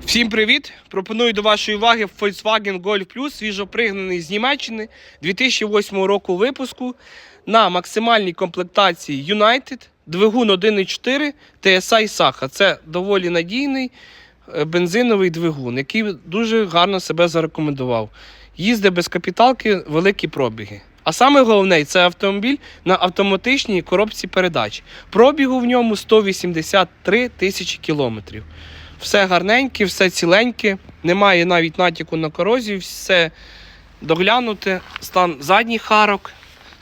Всім привіт! Пропоную до вашої уваги Volkswagen Golf Plus, свіжопригнаний з Німеччини 2008 року випуску на максимальній комплектації United, двигун 1.4 TSI Sacha. Це доволі надійний е, бензиновий двигун, який дуже гарно себе зарекомендував. Їздить без капіталки, великі пробіги. А саме головне, це автомобіль на автоматичній коробці передач. Пробігу в ньому 183 тисячі кілометрів. Все гарненьке, все ціленьке, немає навіть натяку на корозію, все доглянуте. Стан задніх харок,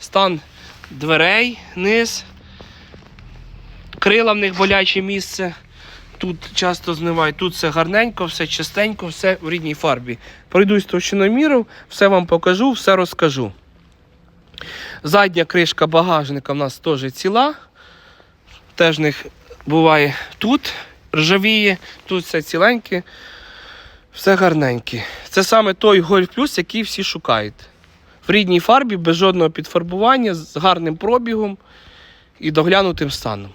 стан дверей, низ, крила в них боляче місце. Тут часто знивають, тут все гарненько, все чистенько, все в рідній фарбі. Пройдусь товщиноміром, все вам покажу, все розкажу. Задня кришка багажника в нас теж ціла. Теж в них буває тут ржавіє, тут все ціленьке, все гарненьке. Це саме той Golf Plus, який всі шукають. В рідній фарбі, без жодного підфарбування, з гарним пробігом і доглянутим станом.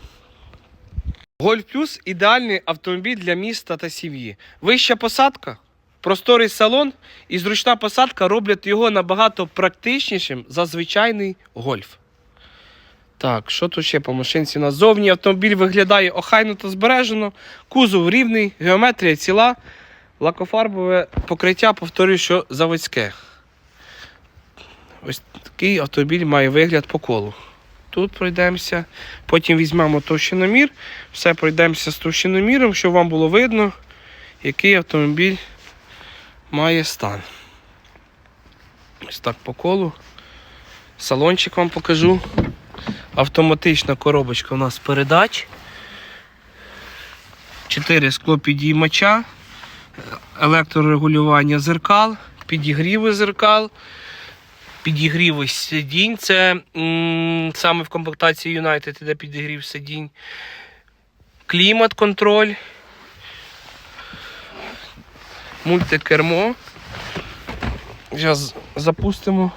Golf Plus ідеальний автомобіль для міста та сім'ї. Вища посадка, просторий салон і зручна посадка роблять його набагато практичнішим за звичайний гольф. Так, що тут ще по машинці? У нас зовні автомобіль виглядає охайно та збережено, кузов рівний, геометрія ціла, лакофарбове покриття, повторюю, що заводське. Ось такий автомобіль має вигляд по колу. Тут пройдемося, потім візьмемо товщиномір, все пройдемося з товщиноміром, щоб вам було видно, який автомобіль має стан. Ось так по колу. Салончик вам покажу. Автоматична коробочка у нас передач. 4 склопідіймача, електрорегулювання зеркал, підігріви зеркал, підігріви сидінь. Це саме в комплектації United іде підігрів сидінь. Клімат контроль. Мультикермо. Зараз запустимо.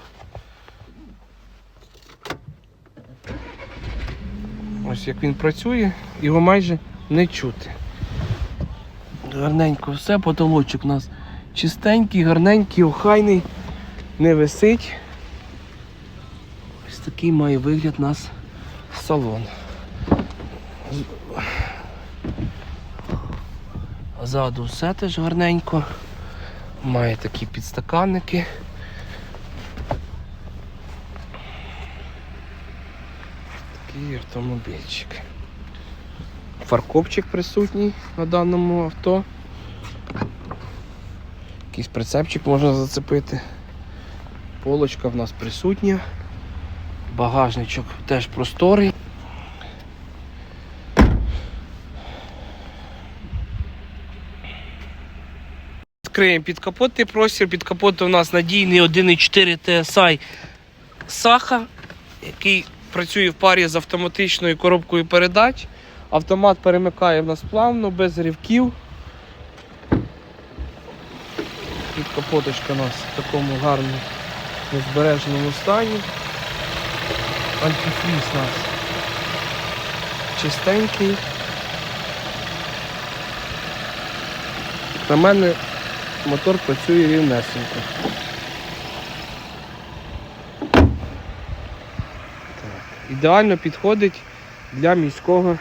Ось як він працює, його майже не чути. Гарненько все, потолочок у нас чистенький, гарненький, охайний, не висить. Ось такий має вигляд у нас салон. Ззаду все теж гарненько. Має такі підстаканники. Такий автомобільчик. Фаркопчик присутній на даному авто. Якийсь прицепчик можна зацепити. Полочка в нас присутня. Багажничок теж просторий. Відкриємо підкапотний простір. Під капотом у нас надійний 1.4 TSI Саха, який працює в парі з автоматичною коробкою передач. Автомат перемикає в нас плавно, без ривків. Тут капоточка у нас в такому гарному незбереженому стані. Антифріз у нас чистенький. На мене мотор працює рівнесенько. Ідеально підходить для міського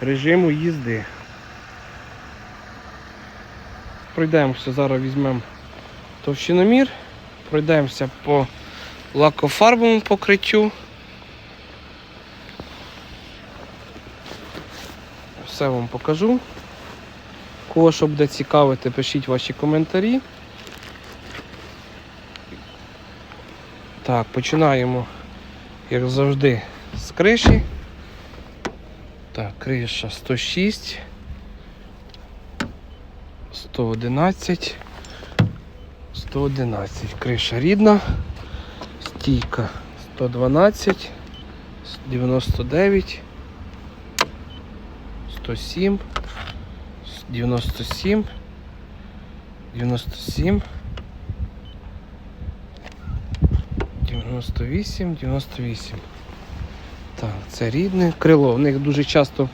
режиму їзди. Пройдемося, зараз візьмемо товщиномір, пройдемося по лакофарбовому покриттю. Все вам покажу. Кого що буде цікавити, пишіть ваші коментарі. Так, починаємо як завжди, з криші. Так, криша 106, 111, 111. Криша рідна, стійка 112, 99, 107, 97, 97. 98, 98. Так, це рідне крило. В них дуже часто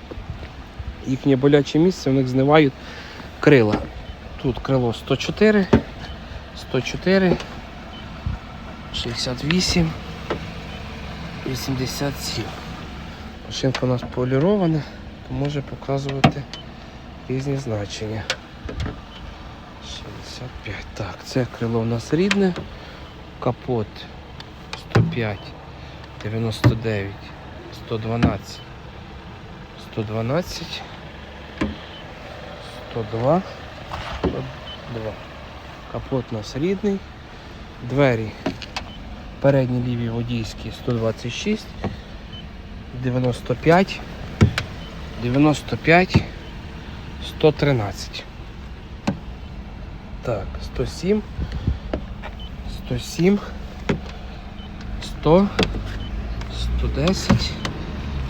їхнє боляче місце, в них знивають крила. Тут крило 104, 104, 68, 87. Машинка у нас полірована, то може показувати різні значення. 65. Так, це крило у нас рідне. Капот 105, 99, 112, 112, 102, 102. Капот у нас рідний. Двері передні ліві водійські 126, 95, 95, 113. Так, 107, 107, 100, 110,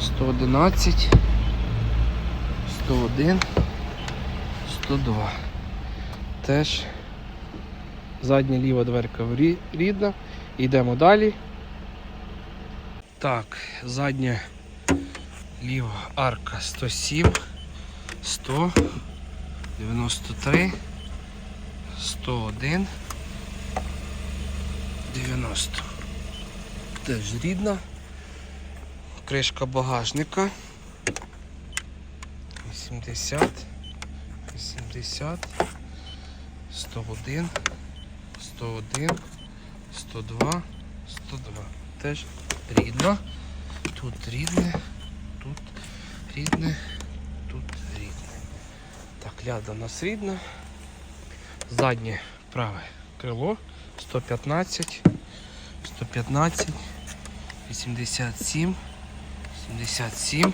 111, 101, 102. Теж задня ліва дверка рідна. Йдемо далі. Так, задня ліва арка 107, 100, 93, 101, 90. Теж рідна. Кришка багажника. 80, 80, 101, 101, 102, 102. Теж рідна. Тут рідне, тут рідне, тут рідне. Так, ляда у нас рідна. Заднє праве крило 115, 115, 87, 77,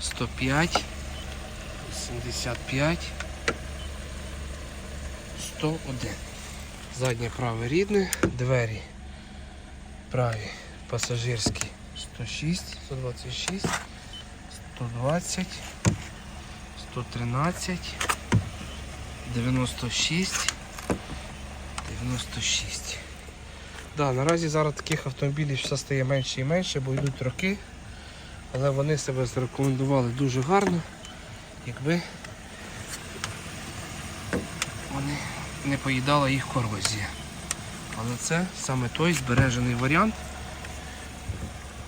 105, 75, 101. Заднє праве рідне, двері праві пасажирські 106, 126, 120, 113, 96, 96. Да, наразі зараз таких автомобілів все стає менше і менше, бо йдуть роки. Але вони себе зарекомендували дуже гарно, якби вони не поїдала їх корозія. Але це саме той збережений варіант,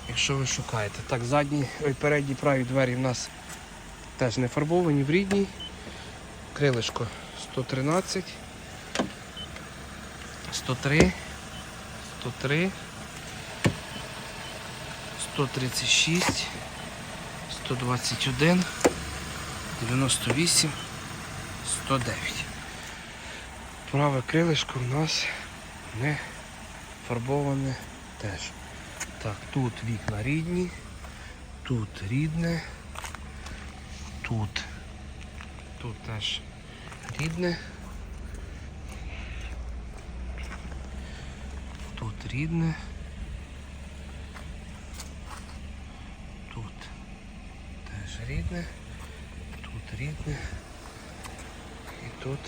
якщо ви шукаєте. Так, задні, ой, передні праві двері в нас теж не фарбовані в рідній. Крилишко 113, 103, 103, 136, 121, 98, 109. Праве крилишко у нас не фарбоване теж. Так, тут вікна рідні, тут рідне, тут, тут теж рідне. Тут рідне. Тут теж рідне. Тут рідне. І тут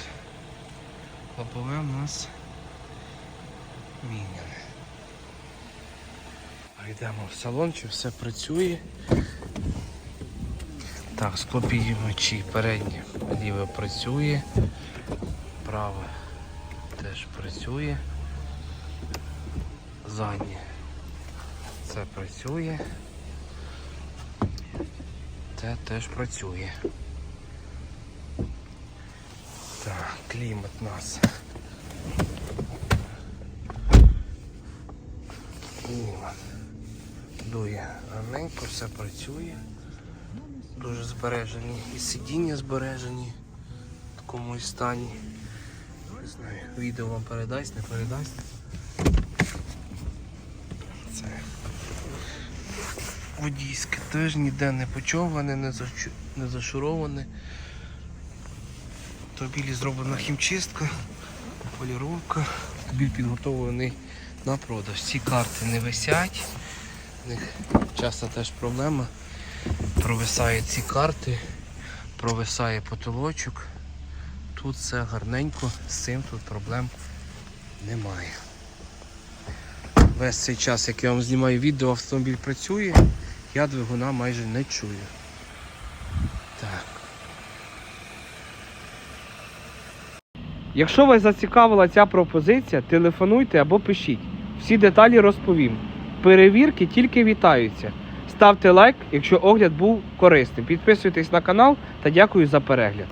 лобове у нас міняне. Йдемо в салон, чи все працює. Так, склопідіймачі переднє ліве працює, праве теж працює. Заднє це працює. Це теж працює. Так, клімат нас. Клімат. Дує гарненько, все працює. Дуже збережені. І сидіння збережені в такому стані. Не знаю, відео вам передасть, не передасть. Це водійське теж ніде не почоване, не, зачу... не зашуроване. Автомобілі зроблена хімчистка, поліровка. Автомобіль підготовлений на продаж. Ці карти не висять. У них часто теж проблема. Провисають ці карти, провисає потолочок. Тут все гарненько, з цим тут проблем немає. Весь цей час, як я вам знімаю відео, автомобіль працює, я двигуна майже не чую. Так. Якщо вас зацікавила ця пропозиція, телефонуйте або пишіть. Всі деталі розповім. Перевірки тільки вітаються. Ставте лайк, якщо огляд був корисним. Підписуйтесь на канал та дякую за перегляд.